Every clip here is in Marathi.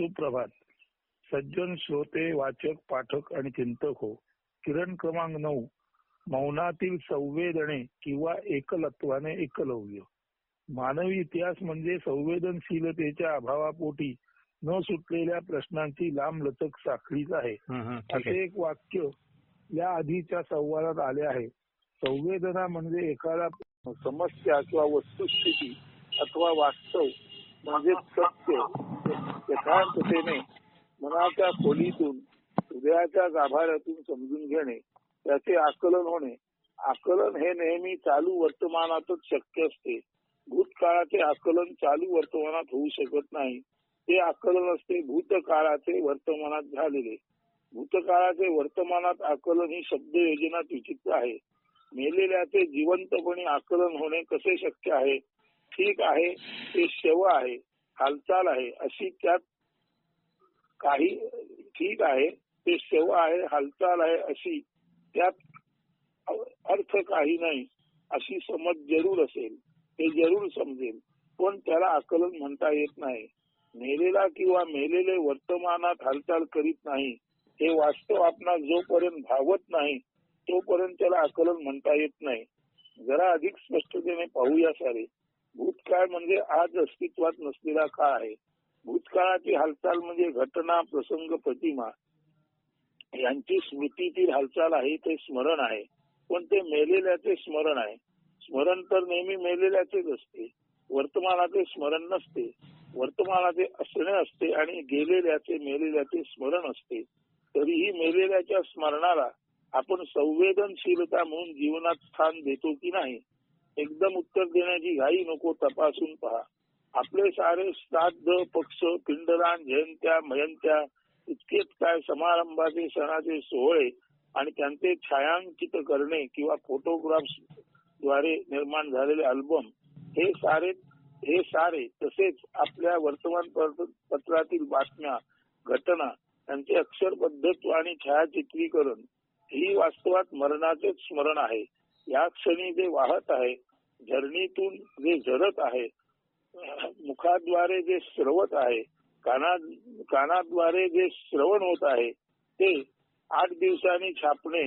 सुप्रभात. सज्जन श्रोते वाचक पाठक आणि चिंतक हो. किरण क्रमांक नऊ. मौनातील संवेदने किंवा एकलत्वाने एकलव्य. मानवी इतिहास म्हणजे संवेदनशीलतेच्या अभावापोटी न सुटलेल्या प्रश्नांची लांब लचक साखळीच आहे. असे एक वाक्य या आधीच्या संवादात आले आहे. संवेदना म्हणजे एखादा समस्या किंवा वस्तुस्थिती अथवा वास्तव माझे सत्य यथार्थतेने मनाच्या खोलीतून हृदयाच्या गाभाऱ्यातून समजून घेणे त्याचे आकलन होणे. आकलन हे नेहमी चालू वर्तमानातच शक्य असते. भूतकाळाचे आकलन चालू वर्तमानात होऊ शकत नाही. ते आकलन असते भूतकाळाचे वर्तमानात झालेले. भूतकाळाचे वर्तमानात आकलन ही शब्द योजना विचित्र आहे. मेलेल्याचे जिवंतपणे आकलन होणे कसे शक्य आहे? ठीक आहे ते शेव आहे हालचाल आहे अशी त्यात काही ठीक आहे ते शेव आहे हालचाल आहे अशी त्यात अर्थ काही नाही अशी समज जरूर असेल ते जरूर समजेल पण त्याला आकलन म्हणता येत नाही. मेलेला किंवा मेलेले वर्तमानात हालचाल करीत नाही हे वास्तव आपणास जोपर्यंत भावत नाही तोपर्यंत त्याला आकलन म्हणता येत नाही. जरा अधिक स्पष्टतेने पाहूया सारे. भूतकाळ म्हणजे आज अस्तित्वात नसलेला काळ आहे. भूतकाळाची हालचाल म्हणजे घटना प्रसंग प्रतिमा. यांची स्मृतीतील हालचाल आहे ते स्मरण आहे. पण ते मेलेल्याचे स्मरण आहे. स्मरण तर नेहमी मेलेल्याचेच असते. वर्तमानाचे स्मरण नसते. वर्तमानाचे असणे असते आणि गेलेल्याचे मेलेल्याचे स्मरण असते. तरीही मेलेल्याच्या स्मरणाला आपण संवेदनशीलता म्हणून जीवनात स्थान देतो की नाही? एकदम उत्तर देण्याची घाई नको तपासून पहा. आपले सारे श्राद्ध पक्ष पिंडदान जयंत्या मयंत्या इतकेच काय समारंभाचे सणाचे सोहळे आणि त्यांचे छायांकित करणे किंवा फोटोग्राफ्सद्वारे निर्माण झालेले अल्बम हे सारे हे सारे तसेच आपल्या वर्तमान पत्रातील बातम्या घटना त्यांचे अक्षर पद्धत आणि छायाचित्रीकरण ही वास्तवात मरणाचेच स्मरण आहे. या क्षणी जे वाहत आहे झरणीतून जे झरत आहे मुखाद्वारे जे श्रवत आहे काना कानाद्वारे जे श्रवण होत आहे ते आठ दिवसांनी छापणे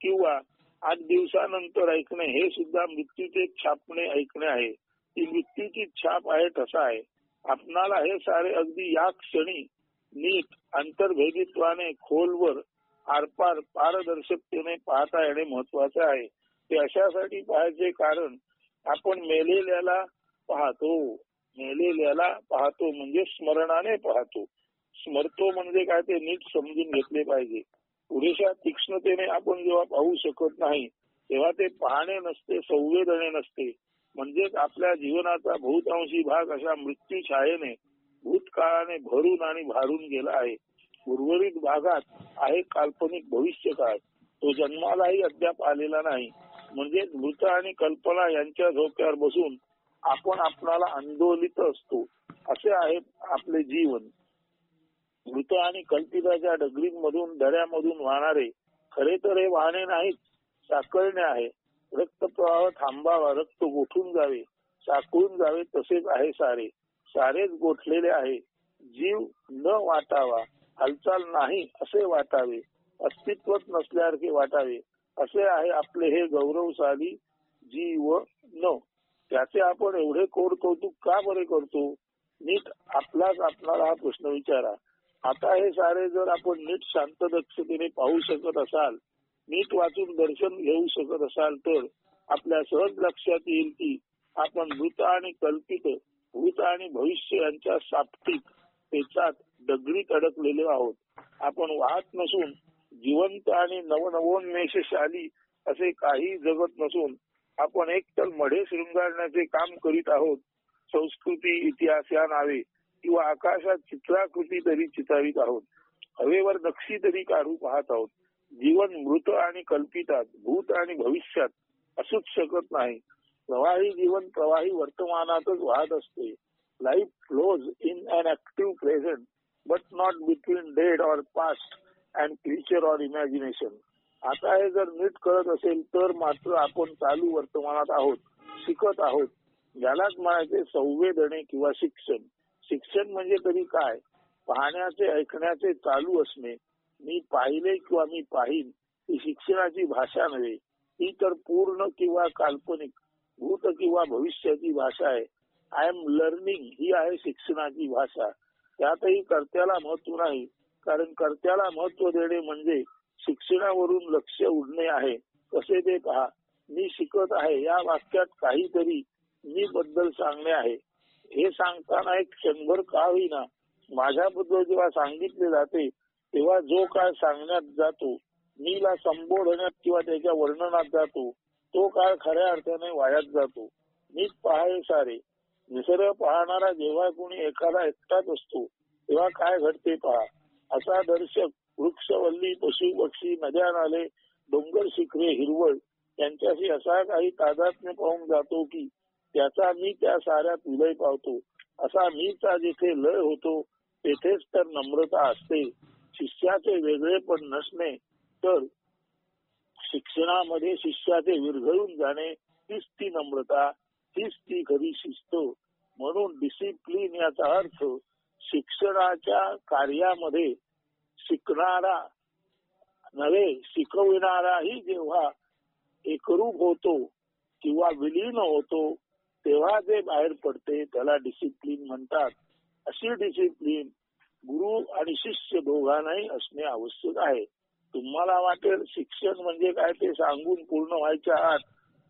किंवा आठ दिवसानंतर ऐकणे हे सुद्धा मृत्यूचे छापणे ऐकणे आहे. ती मृत्यूची छाप आहे तसा आहे. आपणाला हे सारे अगदी या क्षणी नीट अंतर्भेदित्वाने खोलवर आरपार पारदर्शकतेने पाहता येणे महत्त्वाचे आहे. ते अशासाठी पाहायचे कारण आपण मेलेल्याला पाहतो. मेलेल्याला पाहतो म्हणजे स्मरणाने पाहतो. स्मरतो म्हणजे काय ते नीट समजून घेतले पाहिजे. पुरेशा तीक्ष्णतेने आपण जेव्हा पाहू शकत नाही तेव्हा ते पाहणे नसते संवेदने नसते. म्हणजेच आपल्या जीवनाचा बहुतांशी भाग अशा मृत्यू छायेने भूतकाळाने भरून आणि भारून गेला आहे. उर्वरित भागात आहे काल्पनिक भविष्य काळ तो जन्मालाही अद्याप आलेला नाही. म्हणजे मृत आणि कल्पना यांच्या झोक्यावर बसून आपण आपणाला आंदोलित असतो. असे आहे आपले जीवन. मृत आणि कल्पिताच्या डगरींमधून दऱ्यामधून वाहणारे खरे तर हे वाहने नाहीत साकळणे आहे. रक्तप्रवाह थांबावा रक्त गोठून जावे साकळून जावे तसेच आहे सारे. सारेच गोठलेले आहे. जीव न वाटावा हालचाल नाही असे वाटावे अस्तित्वच नसल्यासारखे वाटावे. असे आहे आपले हे गौरवशाली जीव न. त्याचे आपण एवढे कोड कौतुक का बरे करतो? नीट आपलाच आपणाला हा प्रश्न विचारा. आता हे सारे जर आपण नीट शांत दक्षतेने पाहू शकत असाल नीट वाचून दर्शन घेऊ शकत असाल तर आपल्या सहज लक्षात येईल की आपण मृत आणि कल्पित भूत आणि भविष्य यांच्या साप्तिक त्याच्यात दगडीत अडकलेले आहोत. आपण वाहत नसून जिवंत आणि नवनवोन्मेषशाली असे काही जगत नसून आपण एक तर मढे शृंगारण्याचे काम करीत आहोत. संस्कृती इतिहास या नावे किंवा आकाशात चित्राकृती तरी चितावित आहोत. हवेवर नक्षी तरी काढू पाहत आहोत. जीवन मृत आणि कल्पितात भूत आणि भविष्यात असूच शकत नाही. प्रवाही जीवन प्रवाही वर्तमानातच वाहत असते. Life flows in an active present but not between dead or past and creature or imagination आता हे जर नीट कळत असेल तर मात्र आपण चालू वर्तमानात आहोत शिकत आहोत. यालाच म्हणायचे संवेदने किंवा शिक्षण. शिक्षण म्हणजे तरी काय? पाहण्याचे ऐकण्याचे चालू असणे. मी पाहिले किंवा मी पाहिन ही शिक्षणाची भाषा नव्हे. ही तर पूर्ण किंवा काल्पनिक भूत किंवा भविष्याची भाषा आहे. आय एम लर्निंग ही आहे शिक्षणाची भाषा. त्यातही कर्त्याला महत्त्व नाही. कारण कर्त्याला महत्त्व देणे म्हणजे शिक्षणावरून लक्ष उडणे आहे. कसे ते पहा. मी शिकत आहे. या वाक्यात काहीतरी मी बद्दल सांगणे आहे. हे सांगताना एक क्षणभर का होईना माझ्याबद्दल जेव्हा सांगितले जाते तेव्हा जो काळ सांगण्यात जातो मीला संबोधण्यात किंवा त्याच्या वर्णनात जातो तो काळ खऱ्या अर्थाने वायात जातो. मीच पाहावे सारे. निसर्ग पाहणारा जेव्हा कोणी एखादा एकटाच असतो तेव्हा काय घडते पहा. असा दर्शक वृक्षवल्ली पशु पक्षी नद्या नाले डोंगर शिखरे हिरवळ यांच्याशी असा काही तादात्म्य पाहून जातो की त्याचा मी त्या साऱ्यात विलय पावतो. असा मीचा जिथे लय होतो तेथेच तर नम्रता असते. शिष्याचे वेगळे पण नसणे तर शिक्षणामध्ये शिष्याचे विरघळून जाणे तीच ती नम्रता तीच ती खरी शिस्त. म्हणून डिसिप्लिन याचा अर्थ शिक्षणाच्या कार्यामध्ये शिकणारा नव्हे शिकविणाराही जेव्हा एकरूप होतो किंवा विलीन होतो तेव्हा जे बाहेर पडते त्याला डिसिप्लिन म्हणतात. अशी डिसिप्लिन गुरु आणि शिष्य दोघांनाही असणे आवश्यक आहे. तुम्हाला वाटेल शिक्षण म्हणजे काय ते सांगून पूर्ण व्हायच्या आत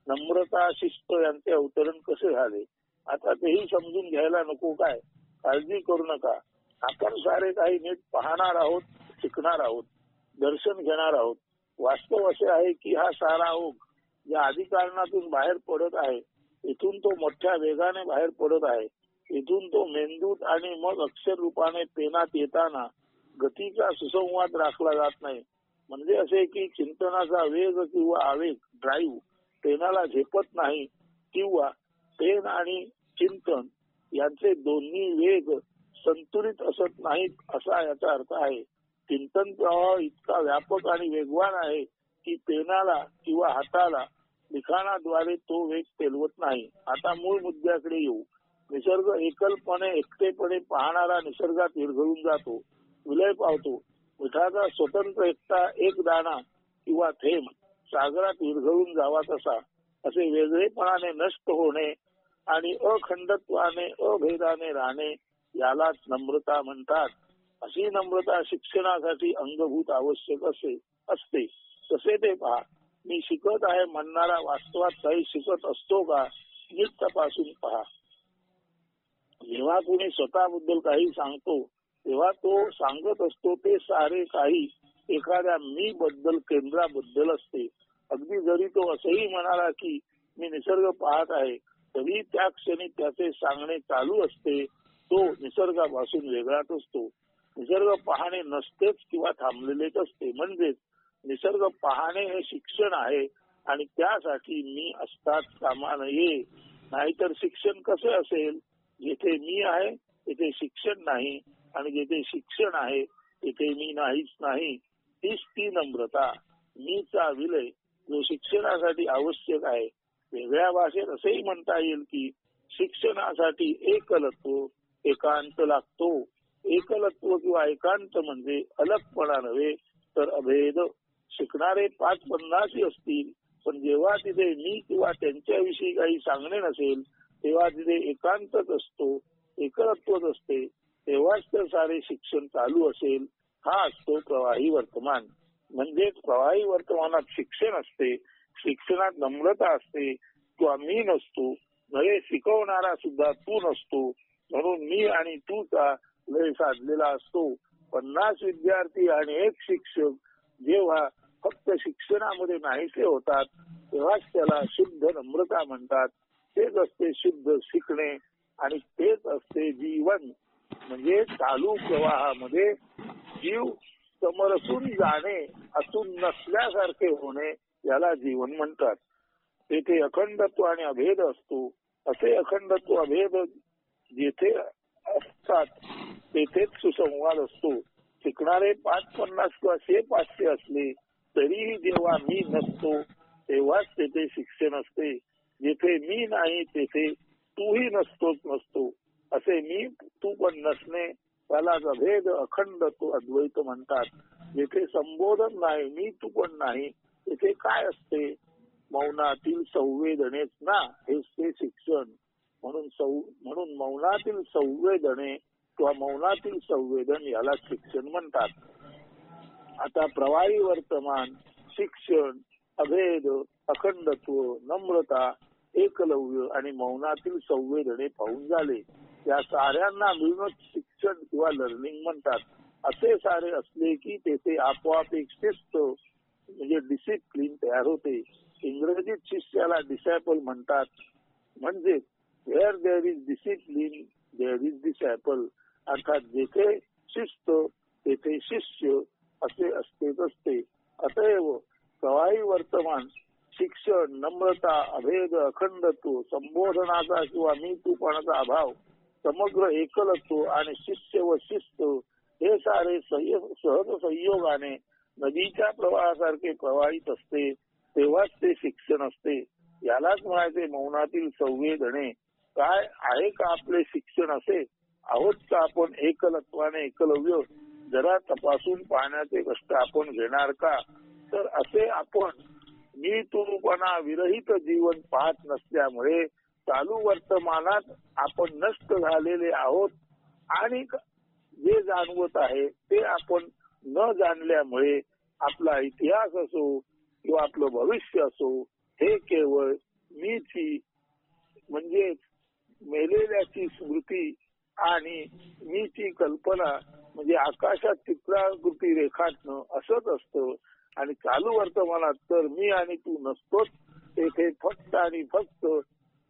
नम्रता शिस्त यांचे अवतरण कसे झाले? आता तेही समजून घ्यायला नको काय? काळजी करू नका. आपण सारे काही नीट पाहणार आहोत शिकणार आहोत दर्शन घेणार आहोत. वास्तव असे आहे की हा सारा ओघ या अधिकारणातून बाहेर पडत आहे. इथून तो मोठ्या वेगाने बाहेर पडत आहे. इथून तो मेंदूत आणि मग अक्षर रूपाने पेनात येताना गतीचा सुसंवाद राखला जात नाही. म्हणजे असे की चिंतनाचा वेग किंवा आवेग ड्राईव्ह पेनाला झेपत नाही किंवा पेन आणि चिंतन यांचे दोन्ही वेग संतुलित असत नाहीत असा याचा अर्थ आहे. चिंतन प्रवाह इतका व्यापक आणि वेगवान आहे की पेनाला किंवा हाताला लिखाणाद्वारे तो वेग तेलवत नाही. आता मूळ मुद्द्याकडे येऊ. निसर्ग एकलपणे एकटेपणे पाहणारा निसर्गात विरघळून जातो. विलय पावतो. मिठाचा स्वतंत्र एकटा एक दाणा किंवा थेंब सागरात विरघळून जावा तसा असे वेगळेपणाने नष्ट होणे आणि अखंडत्वाने अभेदाने राहणे यालाच नम्रता म्हणतात. अशी नम्रता शिक्षणासाठी अंगभूत आवश्यक असे असते. तसे ते पहा मी शिकत आहे म्हणणारा वास्तवात काही शिकत असतो का नीट तपासून पहा. जेव्हा कुणी स्वतःबद्दल काही सांगतो तेव्हा तो सांगत असतो ते सारे काही एखाद्या मी बद्दल केंद्राबद्दल असते. अगदी जरी तो असंही म्हणाला की मी निसर्ग पाहत आहे तरी त्या क्षणी त्याचे सांगणे चालू असते तो निसर्गापासून वेगळाच असतो. निसर्ग पाहणे नसतेच किंवा थांबलेलेच असते. म्हणजेच निसर्ग पाहणे हे शिक्षण आहे आणि त्यासाठी मी असतात कामा नये. नाहीतर शिक्षण कसे असेल? जिथे मी आहे तिथे शिक्षण नाही आणि जिथे शिक्षण आहे तिथे मी नाहीच नाही. तीच ती नम्रता. मीचा विलय जो शिक्षणासाठी आवश्यक आहे वेगळ्या भाषेत असेही म्हणता येईल की शिक्षणासाठी एकलत्व एकांत लागतो. एकलत्व किंवा एकांत म्हणजे अलगपणा नव्हे तर अभेद. शिकणारे पाच पन्नासी असतील पण जेव्हा तिथे मी किंवा त्यांच्याविषयी काही सांगणे नसेल तेव्हा तिथे एकांतच असतो एकलत्वच असते. तेव्हाच तर सारे शिक्षण चालू असेल. हा असतो प्रवाही वर्तमान. म्हणजे प्रवाही वर्तमानात शिक्षण असते शिक्षणात नम्रता असते किंवा मी नसतो नवे शिकवणारा सुद्धा तू नसतो म्हणून मी आणि तूचा लय साधलेला असतो. पन्नास विद्यार्थी आणि एक शिक्षक जेव्हा फक्त शिक्षणामध्ये नाहीसे होतात तेव्हाच त्याला शुद्ध नम्रता म्हणतात. तेच असते शुद्ध शिकणे आणि तेच असते जीवन. म्हणजे चालू प्रवाहामध्ये जीव समरसून जाणे असून नसल्यासारखे होणे याला जीवन म्हणतात. तेथे अखंडत्व आणि अभेद असतो. असे अखंडत्व अभेद जेथे असतात तेथेच सुसंवाद असतो. शिकणारे पाच पन्नास किंवा शे पाचशे असले तरीही जेव्हा मी नसतो तेव्हाच तेथे शिक्षण असते. जेथे मी नाही तेथे तूही नसतोच नसतो. असे मी तू पण नसणे त्यालाच अभेद अखंड तो अद्वैत म्हणतात. जेथे संबोधन नाही मी तू पण नाही तिथे काय असते? मौनातील संवेदनेच ना हेच ते शिक्षण. म्हणून सौ म्हणून मौनातील संवेदने किंवा मौनातील संवेदन याला शिक्षण म्हणतात. आता प्रवाही वर्तमान शिक्षण अभेद अखंडत्व नम्रता एकलव्य आणि मौनातील संवेदने पाहून झाले. या साऱ्यांना मिळूनच शिक्षण किंवा लर्निंग म्हणतात. असे सारे असले की तेथे आपोआप एक शिस्त म्हणजे डिसिप्लिन तयार होते. इंग्रजीत शिष्याला डिसॅपल म्हणतात. म्हणजे where there is discipline there is disciple अर्थात जेथे शिस्त तेथे शिष्य असे असतेच असते. अतएव सवाई वर्तमान शिक्षण नम्रता अभेद अखंडत्व संबोधनाचा किंवा मीतूपणाचा अभाव समग्र एकलत्व आणि शिष्य व शिस्त हे सारे सहज संयोगाने नदीच्या प्रवाहासारखे प्रवाहित असते तेव्हाच ते शिक्षण असते. यालाच म्हणायचे मौनातील संवेदने काय आहे का आपले शिक्षण असे? आहोत का आपण एकलत्वाने एकलव्य? जरा तपासून पाहण्याचे कष्ट आपण घेणार का? तर असे आपण मी तुपणा विरहित जीवन पाहत नसल्यामुळे चालू वर्तमानात आपण नष्ट झालेले आहोत. आणि जे जाणवत आहे ते आपण न जाणल्यामुळे आपला इतिहास असो किंवा आपलं भविष्य असो हे केवळ मीची म्हणजे मेलेल्याची स्मृती आणि मीची कल्पना म्हणजे आकाशात चित्राकृती रेखाटणं असंच असतं. आणि चालू वर्तमानात तर मी आणि तू नसतोच. तेथे फक्त आणि फक्त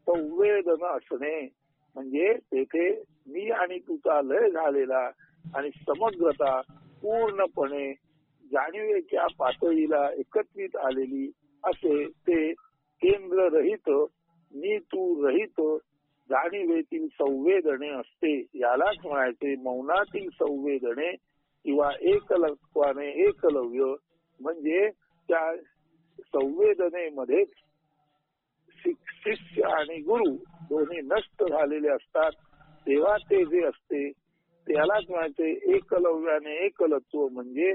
संवेदन असणे. म्हणजे तेथे मी आणि तुझा लय झालेला आणि समग्रता पूर्णपणे जाणीवेच्या पातळीला एकत्रित आलेली असे ते केंद्र रहित मी तू रहित जाणीवेतील संवेदने असते. यालाच म्हणायचे मौनातील संवेदने किंवा एकलत्वाने एकलव्य. म्हणजे त्या संवेदनेमध्ये शिष्य आणि गुरु दोन्ही नष्ट झालेले असतात. तेव्हा ते जे असते त्यालाच म्हणायचे एकलव्याने एकलत्व म्हणजे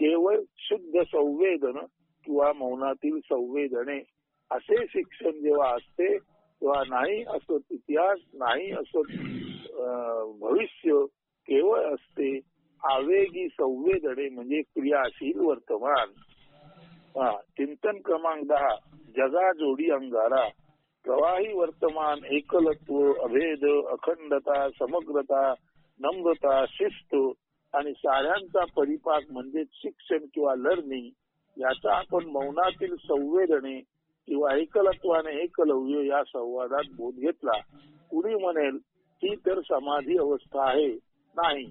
केवळ शुद्ध संवेदन किंवा मौनातील संवेदने. असे शिक्षण जेव्हा असते तेव्हा नाही असो इतिहास नाही असो भविष्य केवळ असते. आवेगी संवेदने म्हणजे क्रियाशील वर्तमान. हा चिंतन क्रमांक दहा जगा जोडी अंगारा. प्रवाही वर्तमान एकलत्व अभेद अखंडता समग्रता नम्रता शिस्त आणि साऱ्यांचा परिपाक म्हणजे शिक्षण किंवा लर्निंग याचा आपण मौनातील संवेदने किंवा एकलत्वाने एकलव्य या संवादात बोध घेतला. कुणी म्हणेल ही तर समाधी अवस्था आहे. नाही.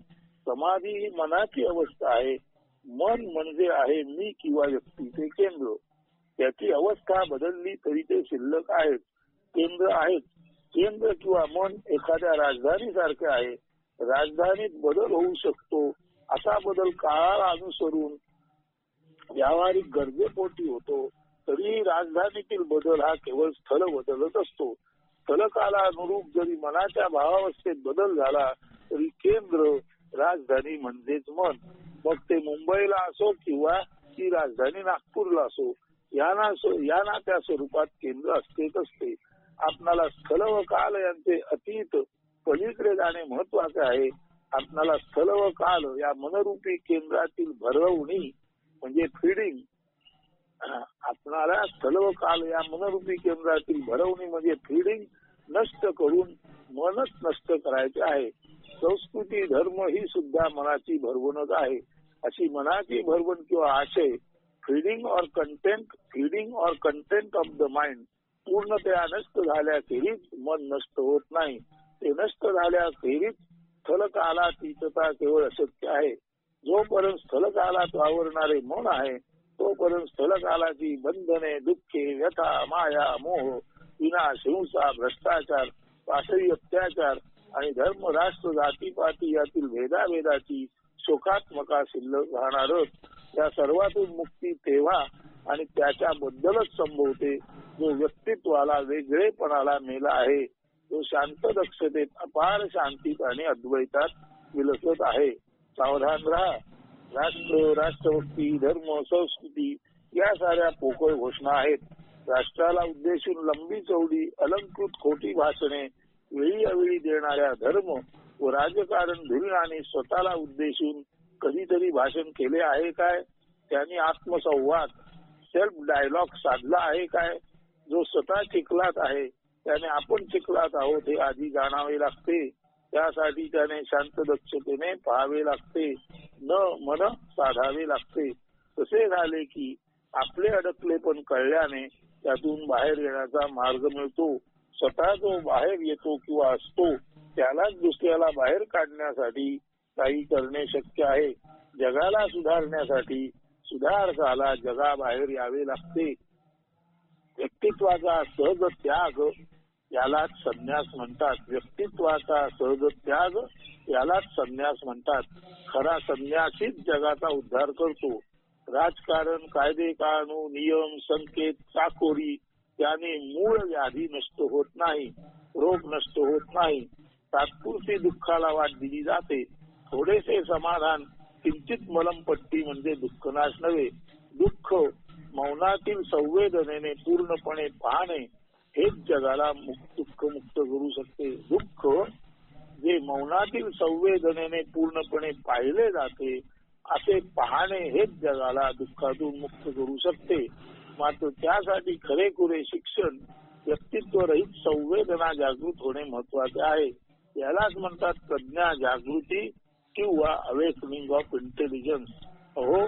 समाधी ही मनाची अवस्था आहे. मन म्हणजे आहे मी किंवा व्यक्तीचे केंद्र. त्याची अवस्था बदलली तरी ते शिल्लक आहेत केंद्र आहेत. केंद्र किंवा मन एखाद्या राजधानी सारखे आहे राजधानीत बदल होऊ शकतो असा बदल काळाला अनुसरून व्यावहारिक गरजेपोटी होतो तरी राजधानीतील बदल हा केवळ स्थल बदलत असतो. स्थलकाला अनुरूप जरी मनाच्या भावावस्थेत बदल झाला तरी केंद्र राजधानी म्हणजेच मन. मग ते मुंबईला असो किंवा ती राजधानी नागपूरला असो या ना या त्या स्वरूपात केंद्र असतेच असते. आपणाला स्थल व काल यांचे अतीत पलीकडे जाणे महत्त्वाचे आहे. आपणाला स्थल व काल या मनरूपी केंद्रातील भरवणी म्हणजे फिडिंग आपणाला स्थल व काल या मनरूपी केंद्रातील भरवणी म्हणजे फिडिंग नष्ट करून मनच नष्ट करायचे आहे. संस्कृती धर्म ही सुद्धा मनाची भरवणच आहे. अशी मनाची भरवण किंवा आशय feeding or content feeding or content of the mind पूर्णतया नष्ट झाल्याखेरीज मन नष्ट होत नाही. ते नष्ट झाल्याखेरीज स्थलकालातीतता केवळ अशक्य आहे. जोपर्यंत स्थलकालात वावरणारे मन आहे तोपर्यंत स्थलकालाची बंधने दुःखे व्यथा माया मोह विनाश हिंसा भ्रष्टाचार पाशवी अत्याचार आणि धर्म राष्ट्र जातीपाती यातील भेदाभेदाची शोकात्मका शिल्लक राहणारच या सर्वातून मुक्ती तेव्हा आणि त्याच्याबद्दलच संभवते जो व्यक्तित्वाला वेगळेपणाला मेला आहे. तो शांत दक्षतेत अपार शांतीत आणि अद्वैतात विलसत आहे. सावधान राहा. राष्ट्र राष्ट्रभक्ती धर्म संस्कृती या साऱ्या पोकळ घोषणा आहेत. राष्ट्राला उद्देशून लंबी चौडी अलंकृत खोटी भाषणे वेळी अवेळी देणाऱ्या धर्म व राजकारण धुरीणाने स्वतःला उद्देशून कधीतरी भाषण केले आहे काय? त्यांनी आत्मसंवाद सेल्फ डायलॉग साधला आहे काय? जो स्वतः चिखलात आहे त्याने आपण चिखलात आहोत हे आधी जाणावे लागते. त्यासाठी त्याने शांत दक्षतेने पाहावे लागते. न मन साधावे लागते. तसे झाले की आपले अडकले पण कळल्याने त्यातून बाहेर येण्याचा मार्ग मिळतो. स्वतः जो बाहेर येतो किंवा असतो त्यालाच दुसऱ्याला बाहेर काढण्यासाठी काही करणे शक्य आहे. जगाला सुधारण्यासाठी सुधारकाला जगाबाहेर यावे लागते. व्यक्तित्वाचा सहज त्याग यालाच संन्यास म्हणतात. व्यक्तित्वाचा सहज त्याग यालाच संन्यास म्हणतात. खरा संन्यासीच जगाचा उद्धार करतो. राजकारण कायदे कानून नियम संकेत चाकोरी त्याने मूळ व्याधी नष्ट होत नाही रोग नष्ट होत नाही. तात्पुरती दुःखाला वाट दिली जाते. थोडेसे समाधान किंचित मलमपट्टी म्हणजे दुःखनाश नव्हे. दुःख मौनातील संवेदनेने पूर्णपणे पाहणे हेच जगाला दुःख मुक्त करू शकते. दुःख जे मौनातील संवेदनेने पूर्णपणे पाहिले जाते असे पाहणे हेच जगाला दुःखातून मुक्त करू शकते. मात्र त्यासाठी खरेखुरे शिक्षण व्यक्तित्व रहित संवेदना जागृत होणे महत्त्वाचे आहे. यालाच म्हणतात प्रज्ञा जागृती किंवा अवेकनिंग ऑफ इंटेलिजन्स अहो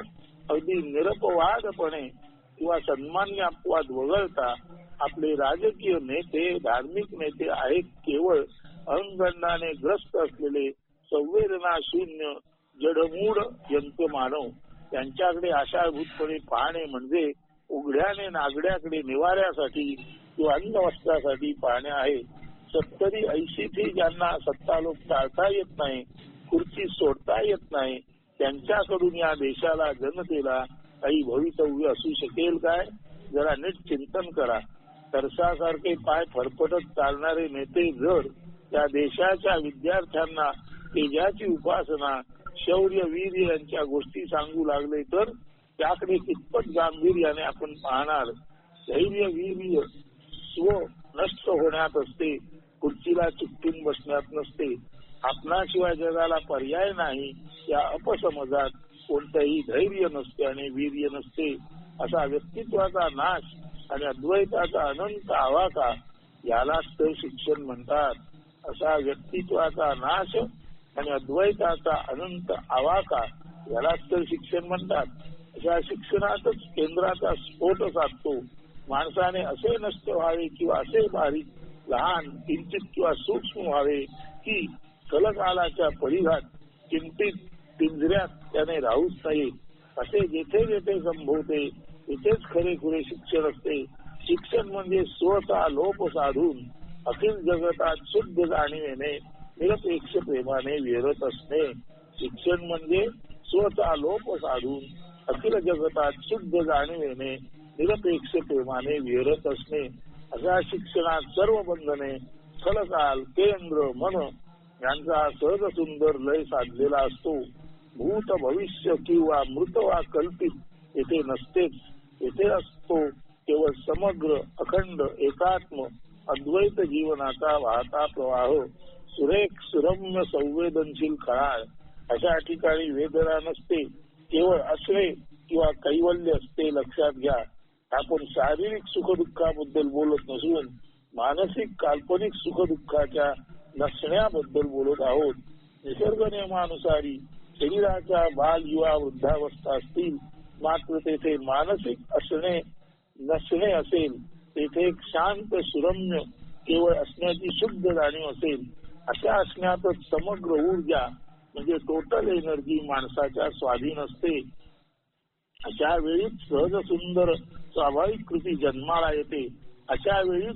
अगदी निरपवादपणे किंवा सन्मान्य अपवाद वगळता आपले राजकीय नेते धार्मिक नेते आहेत केवळ अहंगंडाने ग्रस्त असलेले संवेदना शून्य जडमूड यंत्र मानव. त्यांच्याकडे आशाभूतपणे पाहणे म्हणजे उघड्याने नागड्याकडे निवाऱ्यासाठी किंवा अन्न वस्त्रासाठी पाहणे आहे. सत्तरी ऐंशी ज्यांना सत्तालोक टाळता येत नाही खुर्ची सोडता येत नाही त्यांच्याकडून या देशाला जनतेला काही भवितव्य असू शकेल काय? जरा नीट चिंतन करा. तरसासारखे पाय फरफटत चालणारे नेते जर त्या देशाच्या विद्यार्थ्यांना तेजाची उपासना शौर्य वीर यांच्या गोष्टी सांगू लागले तर त्याकडे कितपत गांभीर्याने आपण पाहणार? धैर्य वीर्य स्व नष्ट होण्यात असते. खुर्चीला चिकटून बसण्यात नसते. आपणाशिवाय जगाला पर्याय नाही. या अपसमजात कोणतंही धैर्य नसते आणि वीर्य नसते असा व्यक्तित्वाचा नाश आणि अद्वैताचा अनंत आवाका यालाच तर शिक्षण म्हणतात. असा व्यक्तित्वाचा नाश आणि अद्वैताचा अनंत आवाका यालाच तर शिक्षण म्हणतात. अशा शिक्षणातच केंद्राचा स्फोट साधतो. माणसाने असे नष्ट व्हावे किंवा असे बारीक लहान किंचित किंवा सूक्ष्म व्हावे की कलकालाच्या परिघात किंमतीत पिंजऱ्यात त्याने राहूच नाही. असे जेथे जेथे संभवते तिथेच खरे खुरे शिक्षण असते. शिक्षण म्हणजे स्वतः लोप साधून अखिल जगतात शुद्ध जाणीवेने निरपेक्ष प्रेमाने विहरत असणे. शिक्षण म्हणजे स्वतः लोप साधून अखिल जगतात शुद्ध जाणीवेने निरपेक्ष प्रेमाने विहरत असणे. अशा शिक्षणात सर्व बंधने स्थलकाल केंद्र मन यांचा सहज सुंदर लय साधलेला असतो. भूत भविष्य किंवा मृत वा कल्पित येथे नसतेच येथे असतो केवळ समग्र अखंड एकात्म अद्वैत जीवनाचा वाहता प्रवाह. सुरेख सुरम्य संवेदनशील खळाळ अशा ठिकाणी वेदना नसते. केवळ असणे किंवा कैवल्य असते लक्षात घ्या. आपण शारीरिक सुखदुःखाबद्दल बोलत नसून मानसिक काल्पनिक सुखदुःखाच्या नसण्याबद्दल बोलत आहोत. निसर्ग नियमानुसारी शरीराच्या बाल युवा वृद्धावस्था असतील मात्र तेथे मानसिक असणे नसणे असेल तेथे एक शांत सुरम्य केवळ असण्याची शुद्ध जाणीव असेल अशा असण्यातच समग्र ऊर्जा म्हणजे टोटल एनर्जी माणसाच्या स्वाधीन असते. अशा वेळी सहज सुंदर स्वाभाविक कृती जन्माला येते अशा वेळी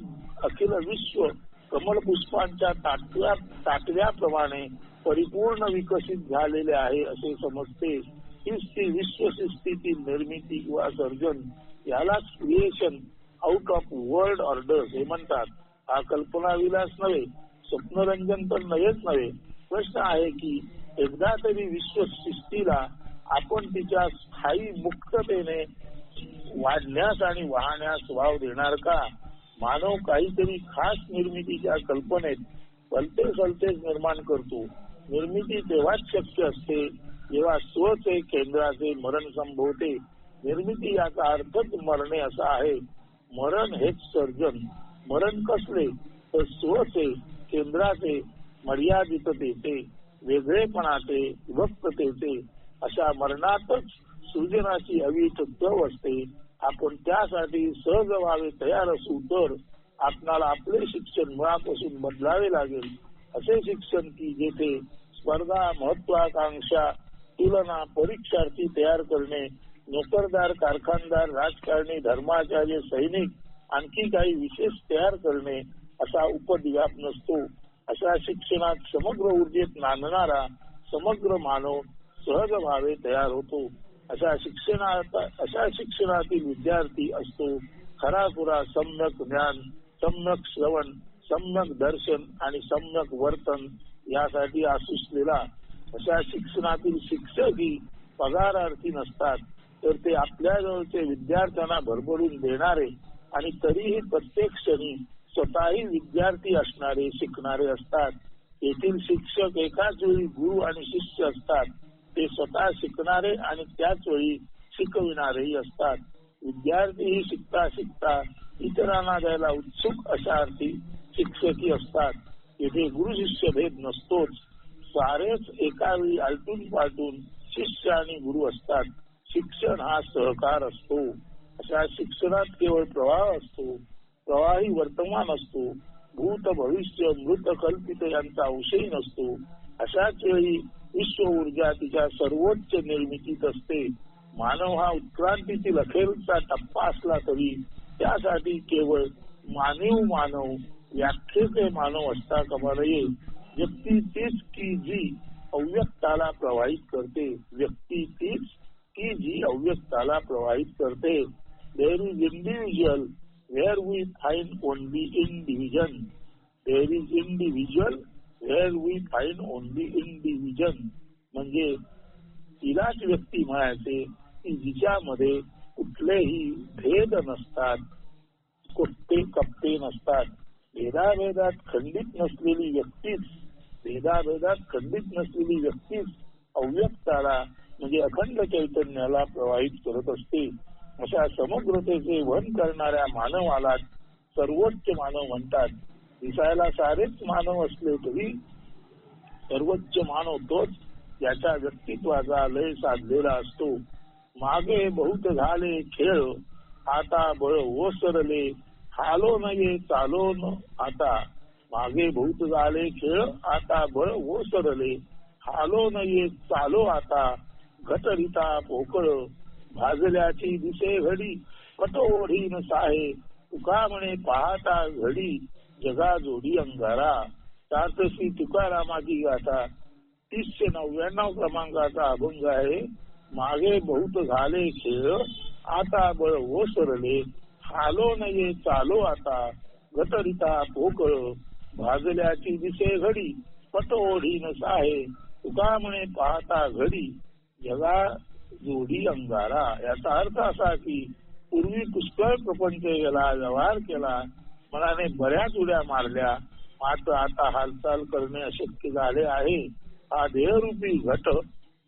अखिल विश्व कमल पुष्पांच्या ताटव्या ताटव्याप्रमाणे परिपूर्ण विकसित झालेले आहे असे समजते. हीच ती विश्वसृष्टीतील निर्मिती किंवा सर्जन यालाच creation out of world order हे म्हणतात. हा कल्पना विलास नव्हे स्वप्नरंजन तर नव्हेच नव्हे. प्रश्न आहे की एकदा तरी विश्व आपण तिच्या स्थायी मुक्ततेने वाढण्यास आणि वाहण्यास वाव देणार का? मानव काहीतरी खास निर्मितीच्या कल्पनेत कलते फलतेच निर्माण करतो. निर्मिती तेव्हाच शक्य असते जेव्हा स्वचे केंद्राचे मरण संभवते. निर्मिती याचा अर्थच मरणे असा आहे. मरण हेच सर्जन. मरण कसले? तर स्वचे केंद्राचे मर्यादिततेचे वेगळेपणाचे विभक्ततेचे अशा मरणातच सृजनाची अवीट चव असते. आपण त्यासाठी सहज व्हावे तयार असू तर आपणाला आपले शिक्षण मुळापासून बदलावे लागेल. असे शिक्षण की जेथे स्पर्धा महत्वाकांक्षा तुलना परीक्षार्थी तयार करणे नोकरदार कारखानदार राजकारणी धर्माचार्य सैनिक आणखी काही विशेष तयार करणे असा उपदिव्याप नसतो. अशा शिक्षणात समग्र ऊर्जेत नांदणारा समग्र मानव सहज भावे तयार होतो. अशा शिक्षणात अशा शिक्षणातील विद्यार्थी असतो. खराखुरा सम्यक ज्ञान सम्यक श्रवण सम्यक दर्शन आणि सम्यक वर्तन यासाठी आसुसलेला अशा शिक्षणातील शिक्षकही पगारार्थी नसतात तर ते आपल्याजवळचे विद्यार्थ्यांना भरभरून देणारे आणि तरीही प्रत्येक क्षणी स्वतःही विद्यार्थी असणारे शिकणारे असतात. येथील शिक्षक एकाच वेळी गुरु आणि शिष्य असतात. ते स्वतः शिकणारे आणि त्याच वेळी शिकविणारेही असतात. विद्यार्थीही शिकता शिकता इतरांना द्यायला उत्सुक अशा अर्थी शिक्षकही असतात. येथे गुरु शिष्य भेद नसतोच. सारेच एका वेळी आलटून पालटून शिष्य आणि गुरु असतात. शिक्षण हा सहकार असतो. अशा शिक्षणात केवळ प्रवाह असतो. प्रवाही वर्तमान असतो. भूत भविष्य मृत कल्पित यांचा अंशही नसतो. अशाच वेळी विश्व ऊर्जा तिच्या सर्वोच्च निर्मितीत असते. मानव हा उत्क्रांतीतील अखेरचा टप्पा असला तरी त्यासाठी केवळ मानव मानव व्याख्येचे मानव असता कामा नये व्यक्ती तीच की जी अव्यक्ताला प्रवाहित करते, व्यक्ती तीच की जी अव्यक्ताला प्रवाहित करते। There is individual where we find only indivision there is individual where we find only indivision म्हणजे तिलाच व्यक्ती म्हणायचे की जिच्यामध्ये कुठलेही भेद नसतात, कुठते कप्पे नसतात. भेदाभेदात खंडित नसलेली व्यक्तीच भेदाभेदात खंडित नसलेली व्यक्तीच अव्यक्ताला म्हणजे अखंड चैतन्याला प्रवाहित करत असते. अशा समग्रतेचे वन करणाऱ्या मानवाला सर्वोच्च मानव म्हणतात. दिसायला सारेच मानव असले तरी सर्वोच्च मानव तोच याच्या व्यक्तित्वाचा लय साधलेला असतो. मागे बहुत झाले खेळ आता बळ ओसरले आलो नये चालो न. आता मागे भूत झाले खेळ आता बळ ओसरले. हालो नये चालो आता. घटरिता पोकळ भाजल्याची दिसे घडी. पटोढीन साहे तुका म्हणे पाहता घडी. जगा जोडी अंगारा. तारतशी तुकारामाची गाथा. तीसशे नव्याण्णव क्रमांकाचा अभंग आहे. मागे बहुत झाले खेळ आता बळ ओसरले. आलो नये चालो आता. गटरिता पोकळ भाजल्याची दिसे घडी पटोढीन साहे तुका म्हणे पाहता घडी. जगा जोडी अंगारा याचा अर्थ असा की पूर्वी पुष्कळ प्रपंच गेला व्यवहार केला. मनाने बऱ्याच उड्या मारल्या. मात्र आता हालचाल करणे अशक्य झाले आहे. हा देहरूपी घट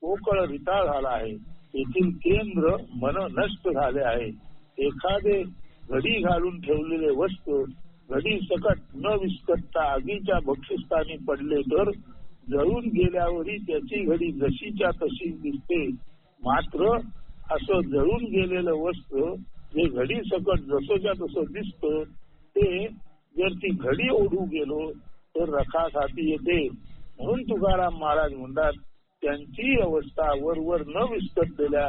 पोकळ रिता झाला आहे. येथील केंद्र मन नष्ट झाले आहे. एखादे घडी घालून ठेवलेले वस्तू घडी सकट न विस्कटता आगीच्या भक्षस्थानी पडले तर जळून गेल्यावरही त्याची घडी जशीच्या तशी दिसते. मात्र असं जळून गेलेलं वस्त्र जे घडी सकट जसंच्या तसं दिसत ते जर ती घडी ओढू गेलो तर रखासाठी येते. म्हणून तुकाराम महाराज म्हणतात त्यांची अवस्था वरवर न विस्कटलेल्या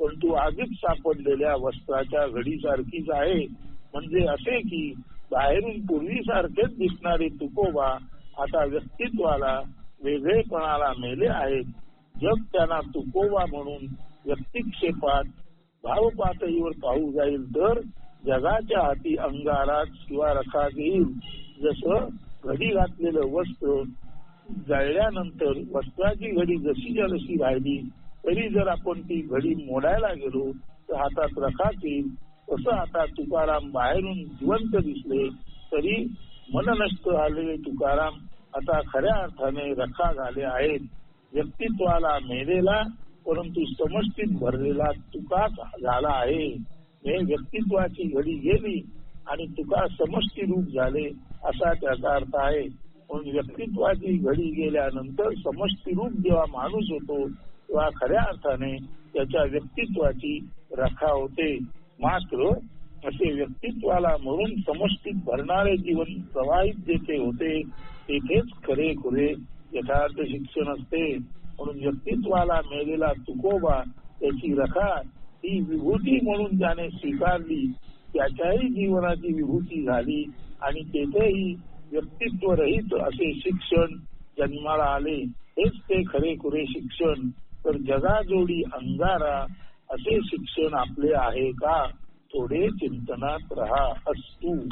परंतु आगीत सापडलेल्या वस्त्राच्या घडीसारखीच आहे. म्हणजे असे की बाहेरून पूर्वीसारखेच दिसणारे तुकोबा आता व्यक्तित्वाला वेगळेपणाला मेले आहेत जग त्यांना तुकोबा म्हणून व्यक्तिक्षेपात भाव पातळीवर पाहू जाईल तर जगाच्या हाती अंगारात किंवा रखात येईल जसं घडी घातलेलं वस्त्र जळल्यानंतर वस्त्राची घडी जशीच्या जशी राहिली तरी जर आपण ती घडी मोडायला गेलो तर हातात रखात येईल तसं आता तुकाराम बाहेरून जिवंत दिसले तरी मन नष्ट झालेले तुकाराम आता खऱ्या अर्थाने रखा झाले आहेत. व्यक्तित्वाला मेलेला परंतु समष्टीत भरलेला तुका झाला आहे. हे व्यक्तित्वाची घडी गेली आणि तुका समष्टी रूप झाले असा त्याचा अर्थ आहे. म्हणून व्यक्तित्वाची घडी गेल्यानंतर समष्टी रूप जेव्हा माणूस होतो किंवा खऱ्या अर्थाने त्याच्या व्यक्तित्वाची रखा होते. मात्र असे व्यक्तित्वाला म्हणून समष्टीत भरणारे जीवन प्रवाहित जेथे होते तेथेच खरे खुरे यथार्थ शिक्षण असते. म्हणून व्यक्तित्वाला मेलेला तुकोबा त्याची रखा ही विभूती म्हणून ज्याने स्वीकारली. त्याच्याही जीवनाची विभूती झाली आणि तेथेही व्यक्तित्व रहित असे शिक्षण जन्माला आले. हेच ते खरे खुरे शिक्षण. तर जगाजोडी अंगारा असे शिक्षण आपले आहे का? थोडे चिंतनात रहा असतू.